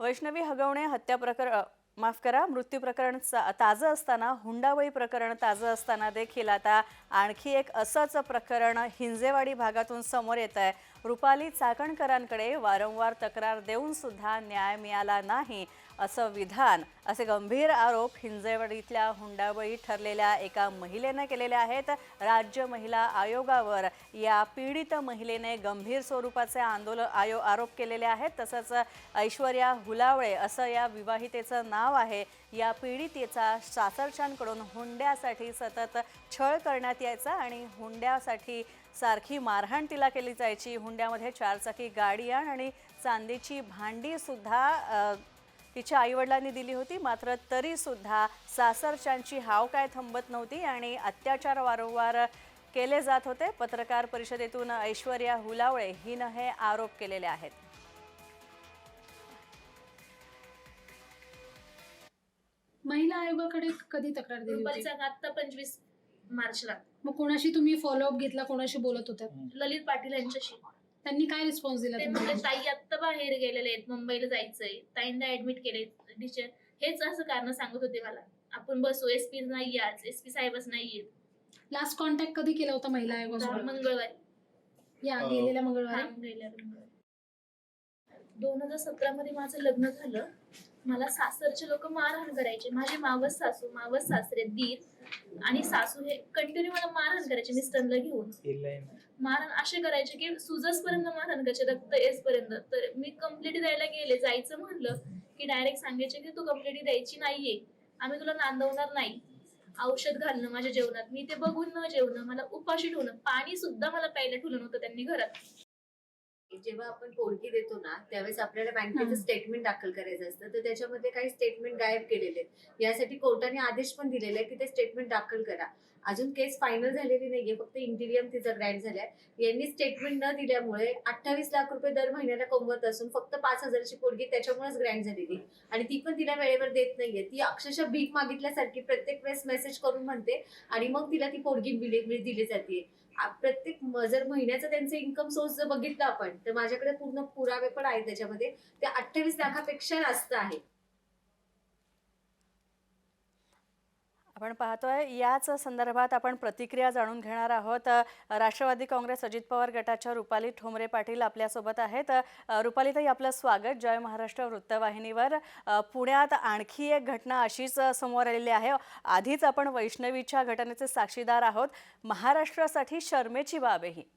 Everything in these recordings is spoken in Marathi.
वैष्णवी हगवणे हत्या प्रकरण माफ करा मृत्यू प्रकरण चा- ताजं असताना हुंडाबळी प्रकरण ताजं असताना देखील आता आणखी एक असंच प्रकरण हिंजेवाडी भागातून समोर येत आहे. रुपाली चाकणकरांकडे वारंवार तक्रार देऊन सुद्धा न्याय मिळाला नाही. असं विधान असे गंभीर आरोप हिंजेवाडीतल्या हुंडाबळी ठरलेल्या एका महिलेनं केलेले आहेत. राज्य महिला आयोगावर या पीडित महिलेने गंभीर स्वरूपाचे आंदोलन आयो आरोप केलेले आहेत. तसंच ऐश्वर्या हुलावळे असं या विवाहितेचं नाव आहे. या पीडितेचा सासरच्यांकडून हुंड्यासाठी सतत छळ करण्यात यायचा आणि हुंड्यासाठी सारखी मारहाण तिला केली जायची. हुंड्यामध्ये चारचाकी गाडी आण आणि चांदीची भांडीसुद्धा तिच्या आईवडिलांनी दिली होती. मात्र तरी सुद्धा सासरच्यांची हाव काय थांबत नव्हती आणि अत्याचार वारंवार केले जात होते. पत्रकार परिषदेतून ऐश्वर्या हुलावळे हिनं हे आरोप केलेले आहेत. महिला आयोगाकडे कधी तक्रार दिली होती? रुपालीचा आता पंचवीस मार्चला. मग कोणाशी तुम्ही फॉलोअप घेतला? कोणाशी बोलत होत्या? ललित पाटील यांच्याशी. त्यांनी काय रिस्पॉन्स दिला ते तुम्हाला म्हणले ताई आत्ता बाहेर गेलेले आहेत मुंबईला जायचंय. ताईंना ऍडमिट केले टीचर हेच असं कारण सांगत होते मला. आपण बसू एसपी नाही आज एसपी साहेबच नाहीयेत लास्ट कॉन्टॅक्ट कधी केला होता महिला आयोगासोबत? मंगळवारी. या अं, गेलेल्या मंगळवारी? दोन हजार सतरा मध्ये माझं लग्न झालं. मला सासरचे लोक मारहाण करायचे. माझे मावस सासू मावस सासरे दीर आणि सासू हे कंटिन्यू मला मारहाण करायचे मिस्टरला घेऊन. मारहाण असे करायचे की सुजस पर्यंत मारहाण करायचे रक्त येसपर्यंत तर मी कंप्लेंट द्यायला गेले जायचं म्हणलं की डायरेक्ट सांगायचे की तू कंप्लेंट द्यायची नाहीये. आम्ही तुला नांदवणार नाही. औषध घालणं माझ्या जेवणात. मी ते बघून न जेवणं मला उपाशी ठेवणं. पाणी सुद्धा मला प्यायला ठेवलं नव्हतं त्यांनी घरात. जेव्हा आपण पोरगी देतो ना त्यावेळेस आपल्याला. बँकेचं स्टेटमेंट दाखल करायचं असतं. तर त्याच्यामध्ये काही स्टेटमेंट गायब केलेले आहेत. यासाठी कोर्टाने आदेश पण दिलेले आहे की ते स्टेटमेंट दाखल करा. अजून केस फायनल झालेली नाहीये फक्त इंटिरियम तिचा ग्रँड झालाय. यांनी स्टेटमेंट न दिल्यामुळे अठ्ठावीस लाख रुपये दर महिन्याला कमवत असून फक्त पाच हजारची पोरगी त्याच्यामुळेच ग्रँड झालेली. आणि ती पण तिला वेळेवर देत नाहीये. ती अक्षरशः भीक मागितल्यासारखी प्रत्येक वेळेस मेसेज करून म्हणते आणि मग तिला ती पोरगी दिली दिली जाते प्रत्येक जर महिन्याचं त्यांचं इन्कम सोर्स जर बघितलं आपण तर माझ्याकडे पूर्ण पुरावे पण आहेत त्याच्यामध्ये. ते अठ्ठावीस लाखापेक्षा जास्त आहे. आपण पाहतोय याच संदर्भात आपण प्रतिक्रिया जाणून घेणार आहोत. राष्ट्रवादी काँग्रेस अजित पवार गटाच्या रुपाली ठोंबरे पाटील आपल्यासोबत आहेत. रुपालीताई आपलं स्वागत. जय महाराष्ट्र वृत्तवाहिनीवर. पुण्यात आणखी एक घटना अशीच समोर आलेली आहे. आधीच आपण वैष्णवीच्या घटनेचे साक्षीदार आहोत. महाराष्ट्रासाठी शर्मेची बाब आहे ही.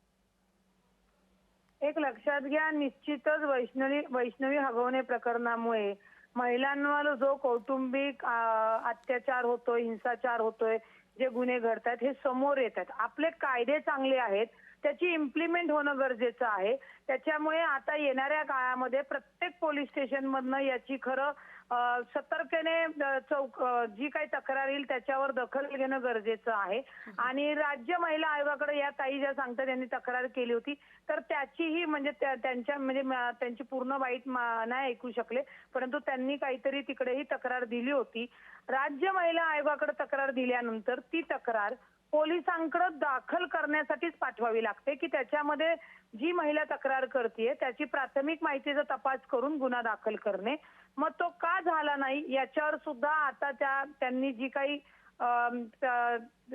एक लक्षात घ्या निश्चितच वैष्णवी वैष्णवी हगवणे प्रकरणामुळे महिलांवर जो कौटुंबिक अत्याचार होतोय हिंसाचार होतोय जे गुन्हे घडतात हे समोर येतात आपले कायदे चांगले आहेत त्याची इम्प्लिमेंट होणं गरजेचं आहे. त्याच्यामुळे आता येणाऱ्या काळामध्ये प्रत्येक पोलीस स्टेशन मधनं याची खरं सतर्कतेने चौक जी काही तक्रार येईल त्याच्यावर दखल घेणं गरजेचं आहे. आणि राज्य महिला आयोगाकडे या ताई ज्या सांगतात त्यांनी तक्रार केली होती तर त्याचीही म्हणजे त्यांच्या म्हणजे त्यांची पूर्ण वाईट नाही ऐकू शकले. परंतु त्यांनी काहीतरी तिकडेही तक्रार दिली होती. राज्य महिला आयोगाकडे तक्रार दिल्यानंतर ती तक्रार पोलिसांकडे दाखल करण्यासाठीच पाठवावी लागते की त्याच्यामध्ये जी महिला तक्रार करते त्याची प्राथमिक माहितीचा तपास करून गुन्हा दाखल करणे. मग तो का झाला नाही? याच्यावर सुद्धा आता त्या त्यांनी जी काही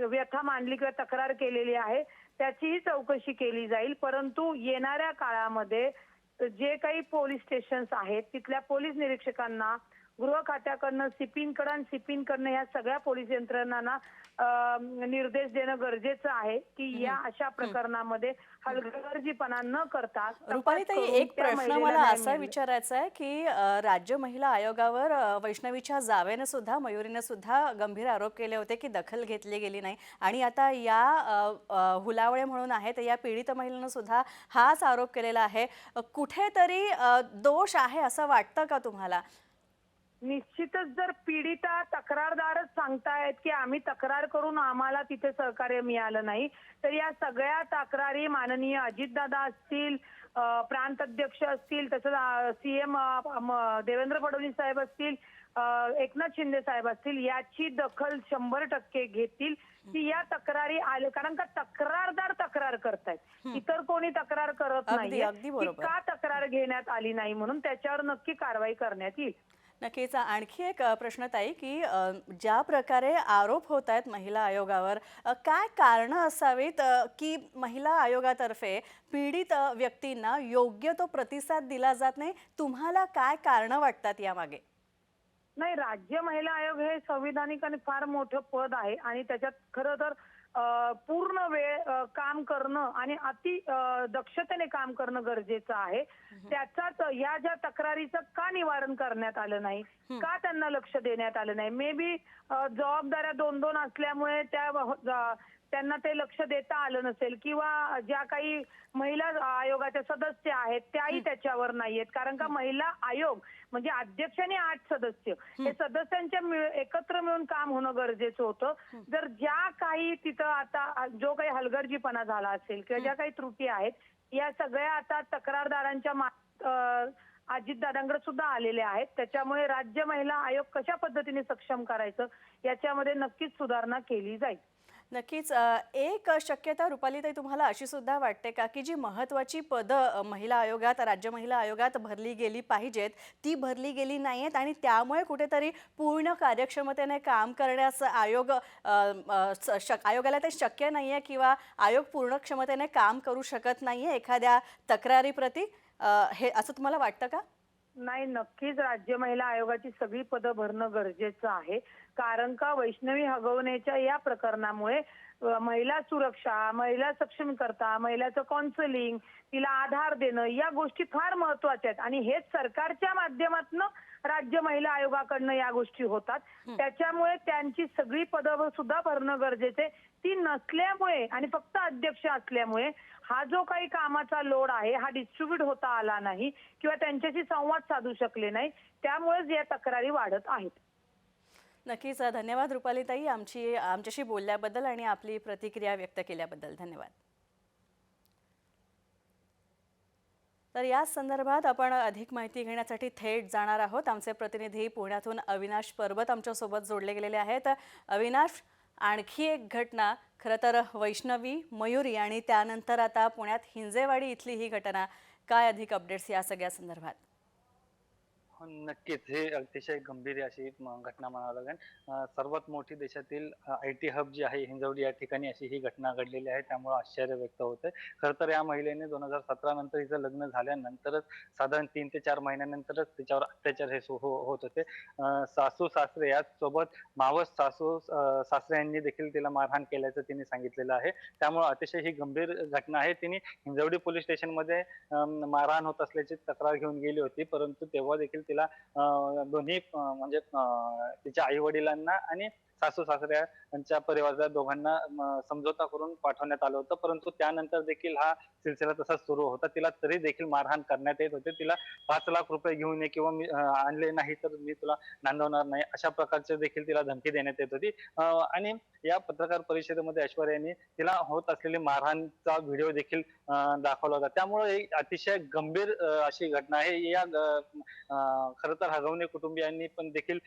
व्यथा मांडली किंवा तक्रार केलेली आहे त्याचीही चौकशी केली जाईल. परंतु येणाऱ्या काळामध्ये जे काही पोलीस स्टेशन्स आहेत तिथल्या पोलीस निरीक्षकांना गृह खात्याकडनं सिपिनकडं आणि सिपिनकडनं ह्या सगळ्या पोलीस यंत्रणांना निर्देश देणं गरजेचं आहे की या अशा प्रकरणामध्ये हलगर्जीपणा न करता रुपालीताई एक प्रश्न मला असा. विचारायचा आहे की राज्य महिला आयोगावर वैष्णवीच्या जावेनं सुद्धा मयुरीनं सुद्धा गंभीर आरोप केले होते की दखल घेतली गेली नाही. आणि आता या हुलावळे म्हणून आहेत या पीडित महिलेनं सुद्धा हाच आरोप केलेला आहे. कुठेतरी दोष आहे असं वाटतं का तुम्हाला? निश्चितच जर पीडिता तक्रारदारच सांगतायत की आम्ही तक्रार करून आम्हाला तिथे सहकार्य मिळालं नाही तर या सगळ्या तक्रारी माननीय अजितदादा असतील प्रांत अध्यक्ष असतील तसंच सीएम देवेंद्र फडणवीस साहेब असतील एकनाथ शिंदे साहेब असतील याची दखल शंभर टक्के घेतील की या तक्रारी आले कारण का तक्रारदार तक्रार करतायत. इतर कोणी तक्रार करत बरोबर. का तक्रार घेण्यात आली नाही म्हणून त्याच्यावर नक्की कारवाई करण्यात येईल. नक्कीच. आणखी एक प्रश्न ताई की ज्या प्रकारे आरोप होत आहेत महिला आयोगावर काय कारणं असावीत की महिला आयोगातर्फे पीडित व्यक्तींना योग्य तो प्रतिसाद दिला जात नाही? तुम्हाला काय कारणं वाटतात यामागे? नाही राज्य महिला आयोग हे संविधानिक आणि फार मोठं पद आहे आणि त्याच्यात खरं तर पूर्ण वेळ काम करणं आणि अति दक्षतेने काम करणं गरजेचं आहे. त्याचाच या ज्या तक्रारीचं का निवारण करण्यात आलं नाही? का त्यांना लक्ष देण्यात आलं नाही? मे बी जबाबदाऱ्या दोन दोन असल्यामुळे त्या ज- त्यांना ते लक्ष देता आलं नसेल किंवा ज्या काही महिला आयोगाच्या सदस्य आहेत त्याही त्याच्यावर नाहीयेत. कारण का महिला आयोग म्हणजे अध्यक्ष आणि आठ सदस्य हे सदस्यांच्या एकत्र मिळून काम होणं गरजेचं होतं. जर ज्या काही तिथं आता जो काही हलगर्जीपणा झाला असेल किंवा ज्या काही त्रुटी आहेत या सगळ्या आता तक्रारदारांच्या अजित दादांकडे सुद्धा आलेल्या आहेत. त्याच्यामुळे राज्य महिला आयोग कशा पद्धतीने सक्षम करायचं याच्यामध्ये नक्कीच सुधारणा केली जाईल. नक्कीच एक शक्यता रुपालीताई तुम्हाला अशी सुद्धा वाटते का की जी महत्त्वाची पदं महिला आयोगात राज्य महिला आयोगात भरली गेली पाहिजेत ती भरली गेली नाही आहेत आणि त्यामुळे कुठेतरी पूर्ण कार्यक्षमतेने काम करण्यास आयोग शक आयोगाला ते शक्य नाही आहे किंवा आयोग पूर्ण क्षमतेने काम करू शकत नाही आहे एखाद्या तक्रारीप्रती हे असं तुम्हाला वाटतं का? नाही नक्कीच राज्य महिला आयोगाची सगळी पदं भरणं गरजेचं आहे. कारण का वैष्णवी हगवण्याच्या या प्रकरणामुळे महिला सुरक्षा महिला सक्षमीकरता महिलाचं काउन्सिलिंग तिला आधार देणं या गोष्टी फार महत्त्वाच्या आहेत. आणि हेच सरकारच्या माध्यमातून राज्य महिला आयोगाकडनं या गोष्टी होतात. त्याच्यामुळे त्यांची सगळी पदं सुद्धा भरणं गरजेचे ती नसल्यामुळे आणि फक्त अध्यक्ष असल्यामुळे हा जो काही कामाचा लोड आहे हा डिस्ट्रीब्यूट होता आला नाही किंवा त्यांच्याशी संवाद साधू शकले नाही त्यामुळेच या तक्रारी वाढत आहेत. नक्कीच धन्यवाद रुपालीताई आमची आमच्याशी बोलल्याबद्दल आणि आपली प्रतिक्रिया व्यक्त केल्याबद्दल. धन्यवाद. तर या संदर्भात आपण अधिक माहिती घेण्यासाठी थेट जाणार आहोत. आमचे प्रतिनिधी पुण्यातून अविनाश पर्वत आमच्यासोबत जोडले गेलेले आहेत. अविनाश आणखी एक घटना खरं तर वैष्णवी मयुरी आणि त्यानंतर आता पुण्यात हिंजेवाडी इथली ही घटना. काय अधिक अपडेट्स या सगळ्या संदर्भात? नक्कीच हे अतिशय गंभीर अशी घटना म्हणावं लागेल. सर्वात मोठी देशातील आय टी हब जी आहे हिंजवडी या ठिकाणी अशी ही घटना घडलेली आहे. त्यामुळे आश्चर्य व्यक्त होत आहे खर तर या महिलेने दोन हजार सतरा नंतर हिचं लग्न झाल्यानंतरच साधारण तीन ते चार महिन्यानंतरच तिच्यावर अत्याचार हे हो, होत होते. सासू सासरे याचसोबत मावस सासू अं, सासरे यांनी देखील तिला मारहाण केल्याचं तिने सांगितलेलं आहे. त्यामुळे अतिशय ही गंभीर घटना आहे. तिने हिंजवडी पोलीस स्टेशनमध्ये मारहाण होत असल्याची तक्रार घेऊन गेली होती. परंतु तेव्हा देखील तिला अं, दोन्ही म्हणजे अं, तिच्या आई वडिलांना आणि सासू सासऱ्यांच्या परिवाराच्या दोघांना समझोता करून पाठवण्यात आलं होतं. परंतु त्यानंतर देखील हा सिलसिला तसाच सुरू होता. तिला तरी देखील मारहाण करण्यात येत होते. तिला पाच लाख रुपये घेऊन ये किंवा मी आणले नाही तर मी तुला नांदवणार नाही. अशा प्रकारचे देखील तिला धमकी देण्यात येत होती. आणि या पत्रकार परिषदेमध्ये ऐश्वर्यानी तिला होत असलेली मारहाणचा व्हिडिओ देखील दाखवला होता. त्यामुळे एक अतिशय गंभीर अशी घटना आहे. या खर खरं तर हगवणे कुटुंबियांनी पण देखील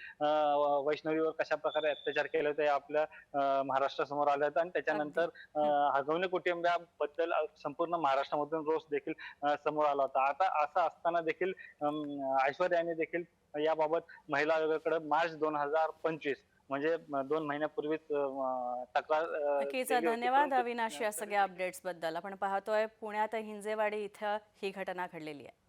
वैष्णवीवर कशा प्रकारे अत्याचार केले होते आपल्या अं, महाराष्ट्रासमोर आले होते आणि त्याच्यानंतर अं, हगवणे कुटुंबियाबद्दल संपूर्ण महाराष्ट्रामधून रोष देखील अं, समोर आला होता. आता असं असताना देखील अं, ऐश्वर्याने देखील याबाबत महिला आयोगाकडे मार्च दोन हजार पंचवीस म्हणजे दोन महिन्यापूर्वीच अं, तक्रार अं, नक्कीच केली होती. धन्यवाद परंतु अविनाश या सगळ्या अपडेट्सबद्दल. आपण पाहतोय पुण्यात हिंजेवाडी इथं ही घटना घडलेली आहे.